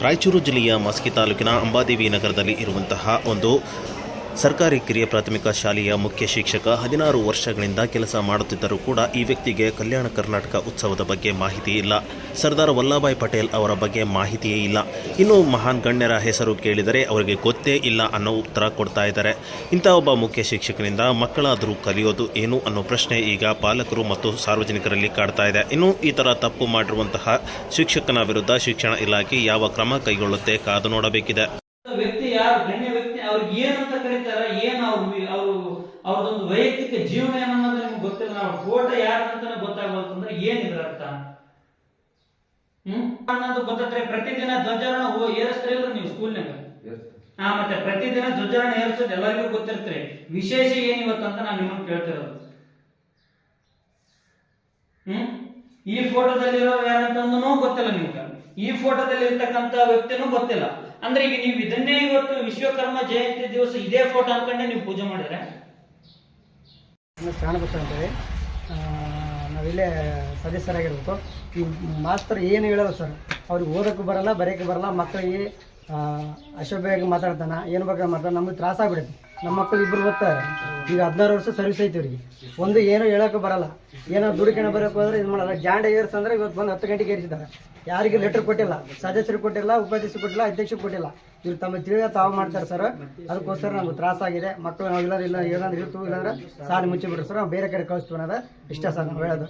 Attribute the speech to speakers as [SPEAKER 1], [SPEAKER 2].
[SPEAKER 1] ರಾಯಚೂರು ಜಿಲ್ಲೆಯ ಮಸ್ಕಿ ತಾಲೂಕಿನ ಅಂಬಾದೇವಿ ನಗರದಲ್ಲಿ ಇರುವಂತಹ ಒಂದು ಸರ್ಕಾರಿ ಕಿರಿಯ ಪ್ರಾಥಮಿಕ ಶಾಲೆಯ ಮುಖ್ಯ ಶಿಕ್ಷಕ ಹದಿನಾರು ವರ್ಷಗಳಿಂದ ಕೆಲಸ ಮಾಡುತ್ತಿದ್ದರೂ ಕೂಡ ಈ ವ್ಯಕ್ತಿಗೆ ಕಲ್ಯಾಣ ಕರ್ನಾಟಕ ಉತ್ಸವದ ಬಗ್ಗೆ ಮಾಹಿತಿ ಇಲ್ಲ. ಸರ್ದಾರ್ ವಲ್ಲಭಾಯ್ ಪಟೇಲ್ ಅವರ ಬಗ್ಗೆ ಮಾಹಿತಿಯೇ ಇಲ್ಲ. ಇನ್ನು ಮಹಾನ್ ಗಣ್ಯರ ಹೆಸರು ಕೇಳಿದರೆ ಅವರಿಗೆ ಗೊತ್ತೇ ಇಲ್ಲ ಅನ್ನೋ ಉತ್ತರ ಕೊಡ್ತಾ ಇದ್ದಾರೆ. ಇಂಥ ಒಬ್ಬ ಮುಖ್ಯ ಶಿಕ್ಷಕನಿಂದ ಮಕ್ಕಳಾದರೂ ಕಲಿಯೋದು ಏನು ಅನ್ನೋ ಪ್ರಶ್ನೆ ಈಗ ಪಾಲಕರು ಮತ್ತು ಸಾರ್ವಜನಿಕರಲ್ಲಿ ಕಾಡ್ತಾ ಇದೆ. ಇನ್ನು ಈ ಥರ ತಪ್ಪು ಮಾಡಿರುವಂತಹ ಶಿಕ್ಷಕನ ವಿರುದ್ಧ ಶಿಕ್ಷಣ ಇಲಾಖೆ ಯಾವ ಕ್ರಮ ಕೈಗೊಳ್ಳುತ್ತೆ ಕಾದು ನೋಡಬೇಕಿದೆ.
[SPEAKER 2] ವ್ಯಕ್ತಿ ಯಾರು? ಗಣ್ಯ ವ್ಯಕ್ತಿ. ಅವ್ರಿಗೆ ಏನಂತ ಕರೀತಾರ? ಏನ್ ಅವ್ರು ಅವರು ಅವ್ರದೊಂದು ವೈಯಕ್ತಿಕ ಜೀವನ ಏನನ್ನೋದು ನಿಮ್ಗೆ ಗೊತ್ತಿಲ್ಲ. ಅವ್ರ ಫೋಟೋ ಯಾರಂತಾನೆ ಗೊತ್ತಾಗಲ್ತಂದ್ರೆ ಏನ್ ಇದ್ರ ಅರ್ಥ? ಹ್ಮ್? ಅನ್ನೋದು ಗೊತ್ತತ್ರೆ ಪ್ರತಿದಿನ ಧ್ವಜಾರೋಹಣ ಏರಿಸ್ತೀರಿ ನೀವು ಸ್ಕೂಲ್ನಾಗ ಹಾ ಮತ್ತೆ ಪ್ರತಿದಿನ ಧ್ವಜಾರೋಹಣ ಏರಿಸೋದು ಎಲ್ಲರಿಗೂ ಗೊತ್ತಿರ್ತೀರಿ. ವಿಶೇಷ ಏನ್ ಇವತ್ತಂತ ನಾನು ನಿಮ್ಮನ್ನು ಕೇಳ್ತಿರೋದು. ಹ್ಮ್? ಈ ಫೋಟೋದಲ್ಲಿರೋ ಯಾರಂತಂದೂ ಗೊತ್ತಿಲ್ಲ ನಿಮ್ಗೆ. ಈ ಫೋಟೋದಲ್ಲಿ ಇರ್ತಕ್ಕಂತ ವ್ಯಕ್ತಿನೂ ಗೊತ್ತಿಲ್ಲ. ಅಂದ್ರೆ ಈಗ ನೀವು ಇದನ್ನೇ ಇವತ್ತು ವಿಶ್ವಕರ್ಮ ಜಯಂತಿ ದಿವಸ ಇದೇ ಫೋಟೋ ಅನ್ಕೊಂಡೆ ನೀವು ಪೂಜೆ ಮಾಡಿದ್ರೆ?
[SPEAKER 3] ಅಂತೇಳಿ. ನಾವಿಲ್ಲೇ ಸದಸ್ಯರಾಗಿರ್ಬೇಕು. ಈ ಮಾಸ್ತರ್ ಏನು ಹೇಳೋದು ಸರ್? ಅವ್ರಿಗೆ ಓದೋಕ್ಕೂ ಬರಲ್ಲ, ಬರೆಯೋಕ್ಕೂ ಬರಲ್ಲ, ಮಕ್ಕಳಿಗೆ ಅಶೋಭ್ಯವಾಗಿ ಮಾತಾಡ್ತಾನೆ, ಏನು ಬೇಕಾದ್ರೆ ಮಾತಾಡ ನಮಗೆ ತ್ರಾಸಾಗ್ಬಿಡುತ್ತೆ. ನಮ್ಮ ಮಕ್ಕಳು ಇಬ್ಬರು ಓದ್ತಾರೆ ಈಗ ಹದಿನಾರು ವರ್ಷ ಸರ್ವಿಸ್ ಐತಿ ಅವ್ರಿಗೆ. ಒಂದು ಏನೋ ಹೇಳಕ್ಕೆ ಬರಲ್ಲ. ಏನೋ ದುಡುಕಿನ ಬರೋಕೆ ಹೋದ್ರೆ ಇದು ಮಾಡಲ್ಲ. ಜಾಂಡ ಏರ್ಸ್ ಅಂದ್ರೆ ಇವತ್ತು ಬಂದು ಹತ್ತು ಗಂಟೆಗೆ ಏರಿಸಿದ್ದಾರೆ. ಯಾರಿಗೆ ಲೆಟರ್ ಕೊಟ್ಟಿಲ್ಲ. ಸದಸ್ಯರು ಕೊಟ್ಟಿಲ್ಲ, ಉಪಾಧ್ಯಕ್ಷರು ಕೊಟ್ಟಿಲ್ಲ, ಅಧ್ಯಕ್ಷರು ಕೊಟ್ಟಿಲ್ಲ. ಇವ್ರು ತಮ್ಮ ತಿಳಿದ ತಾವು ಮಾಡ್ತಾರೆ ಸರ್ ಅದಕ್ಕೋಸ್ಕರ ನಮ್ಗೆ ತ್ರಾಸಾಗಿದೆ ಮಕ್ಕಳು ನಾವು ಇಲ್ಲ ಇಲ್ಲ ಇಲ್ಲಾಂದ್ರೆ ಇರ್ತು ಇಲ್ಲಾಂದ್ರೆ ಸಾಲ ಮುಚ್ಚಿಬಿಡ್ರಿ ಸರ್ ಬೇರೆ ಕಡೆ ಕಳಿಸ್ತೀವಿ ಅನ್ನೋದು ಇಷ್ಟ ಸರ್ ನಾವು ಹೇಳೋದು.